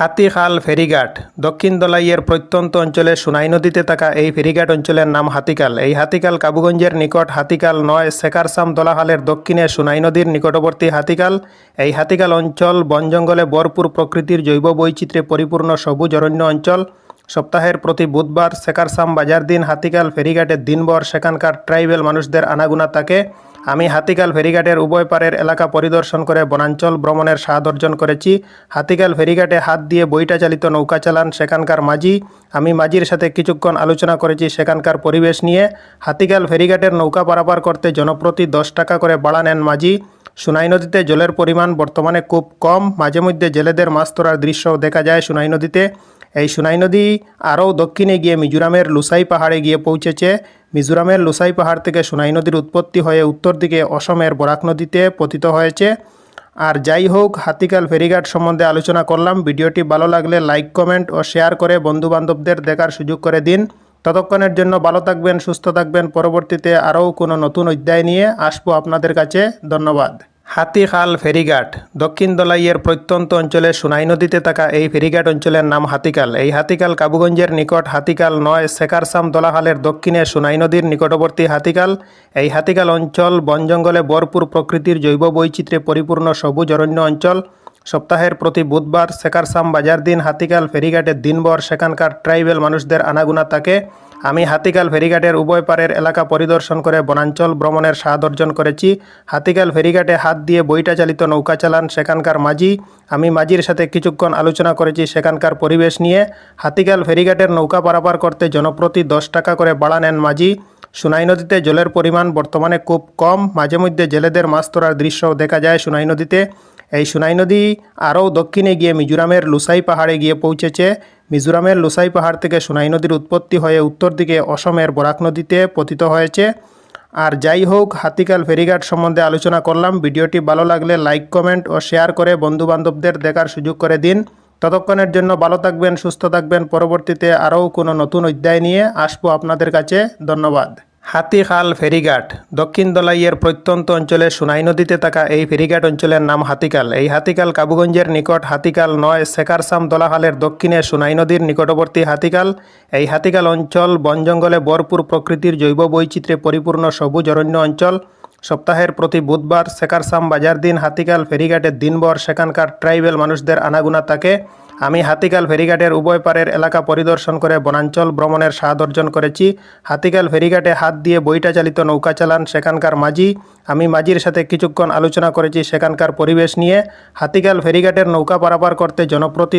হাতিখাল ফেরিঘাট। দক্ষিণ দলাইয়ের প্রত্যন্ত অঞ্চলে সুনাই নদীতে থাকা এই ফেরিঘাট অঞ্চলের নাম হাতিকাল এই হাতিকাল কাবুগঞ্জের নিকট হাতিকাল নয়, শেখারসাম দলাহালের দক্ষিণে সুনাই নদীর নিকটবর্তী হাতিকাল এই হাতিকাল অঞ্চল বন জঙ্গলে ভরপুর প্রকৃতির জৈব বৈচিত্র্যে পরিপূর্ণ সবুজ অরণ্য অঞ্চল। সপ্তাহের প্রতি বুধবার শেখারসাম বাজার দিন হাতিকাল ফেরিঘাটের দিনভর সেখানকার ট্রাইবেল মানুষদের আনাগুনা থাকে। আমি হাতিকাল ফেরিঘাটের উভয় পারের এলাকা পরিদর্শন করে বনাঞ্চল ভ্রমণের স্বাদ অর্জন করেছি। হাতিকাল ফেরিঘাটে হাত দিয়ে বইটা চালিত নৌকা চালান সেখানকার মাঝি। আমি মাঝির সাথে কিছুক্ষণ আলোচনা করেছি সেখানকার পরিবেশ নিয়ে। হাতিকাল ফেরিঘাটের নৌকা পারাপার করতে জনপ্রতি দশ টাকা করে বাড়া নেন মাঝি। সুনাই নদীতে জলের পরিমাণ বর্তমানে খুব কম। মাঝে মধ্যে জেলেদের মাছ ধরার দৃশ্যও দেখা যায় সুনাই নদীতে। এই সুনাই নদী আরও দক্ষিণে গিয়ে মিজোরামের লুসাই পাহাড়ে গিয়ে পৌঁছেছে। মিজোরামের লুসাই পাহাড় থেকে সোনাই নদীর উৎপত্তি হয়ে উত্তর দিকে অসমের বরাক নদীতে পতিত হয়েছে। আর যাই হোক, হাতিকাল ফেরিঘাট সম্বন্ধে আলোচনা করলাম। ভিডিওটি ভালো লাগলে লাইক, কমেন্ট ও শেয়ার করে বন্ধুবান্ধবদের দেখার সুযোগ করে দিন। ততক্ষণের জন্য ভালো থাকবেন, সুস্থ থাকবেন। পরবর্তীতে আরও কোনো নতুন অধ্যায় নিয়ে আসব আপনাদের কাছে। ধন্যবাদ। হাতিখাল ফেরিঘাট, দক্ষিণ দলাইয়ের প্রত্যন্ত অঞ্চলে সোনাই নদীতে থাকা এই ফেরিঘাট অঞ্চলের নাম হাতিকাল এই হাতিকাল কাবুগঞ্জের নিকট হাতিকাল নয়, শেখারসাম দলাহালের দক্ষিণে সোনাই নদীর নিকটবর্তী হাতিকাল এই হাতিকাল অঞ্চল বন জঙ্গলে ভরপুর প্রকৃতির জৈব বৈচিত্র্যে পরিপূর্ণ সবুজ অরণ্য অঞ্চল। সপ্তাহের প্রতি বুধবার সেকারসাম বাজার দিন হাতিকাল ফেরিঘাটের দিনভর সেখানকার ট্রাইবেল মানুষদের আনাগুনা থাকে আমি হাতিকাল ফেরিঘাটের উভয় পারের এলাকা পরিদর্শন করে বনাঞ্চল ভ্রমণের স্বাদ অর্জন করেছি। হাতিকাল ফেরিঘাটে হাত দিয়ে বইটা চালিত নৌকা চালান সেখানকার মাঝি। আমি মাঝির সাথে কিছুক্ষণ আলোচনা করেছি সেখানকার পরিবেশ নিয়ে। হাতিকাল ফেরিঘাটের নৌকা পারাপার করতে জনপ্রতি দশ টাকা করে বাড়া নেন মাঝি। সুনাই নদীতে জলের পরিমাণ বর্তমানে খুব কম। মাঝে মধ্যে জেলেদের মাছ ধরার দৃশ্যও দেখা যায় সুনাই নদীতে। এই সুনাই নদী আরও দক্ষিণে গিয়ে মিজোরামের লুসাই পাহাড়ে গিয়ে পৌঁছেছে। মিজোরামের লুসাই পাহাড় থেকে সুনাই নদীর উৎপত্তি হয়ে উত্তর দিকে অসমের বরাক নদীতে পতিত হয়েছে। আর যাই হোক, হাতিকাল ফেরিঘাট সম্বন্ধে আলোচনা করলাম। ভিডিওটি ভালো লাগলে লাইক, কমেন্ট ও শেয়ার করে বন্ধুবান্ধবদের দেখার সুযোগ করে দিন। ততক্ষণের জন্য ভালো থাকবেন, সুস্থ থাকবেন। পরবর্তীতে আরও কোনো নতুন অধ্যায় নিয়ে আসব আপনাদের কাছে। ধন্যবাদ। হাতিখাল ফেরিঘাট, দক্ষিণ দলাইয়ের প্রত্যন্ত অঞ্চলে সুনাই নদীতে থাকা এই ফেরিঘাট অঞ্চলের নাম হাতিকাল এই হাতিকাল কাবুগঞ্জের নিকট হাতিকাল নয়, শেখারসাম দলাহালের দক্ষিণে সুনাই নদীর নিকটবর্তী হাতিকাল এই হাতিকাল অঞ্চল বন জঙ্গলে ভরপুর প্রকৃতির জৈব বৈচিত্র্যে পরিপূর্ণ সবুজ অরণ্য অঞ্চল। সপ্তাহের প্রতি বুধবার শেখারসাম বাজার দিন হাতিকাল ফেরিঘাটের দিনভর সেখানকার ট্রাইবেল মানুষদের আনাগুনা থাকে। আমি হাতিকাল ফেরিঘাটের উভয় পারের এলাকা পরিদর্শন করে বনাঞ্চল ভ্রমণের স্বাদ অর্জন করেছি। হাতিকাল ফেরিঘাটে হাত দিয়ে বইটা চালিত নৌকা চালান সেখানকার মাঝি। আমি মাঝির সাথে কিছুক্ষণ আলোচনা করেছি সেখানকার পরিবেশ নিয়ে। হাতিকাল ফেরিঘাটের নৌকা পারাপার করতে জনপ্রতি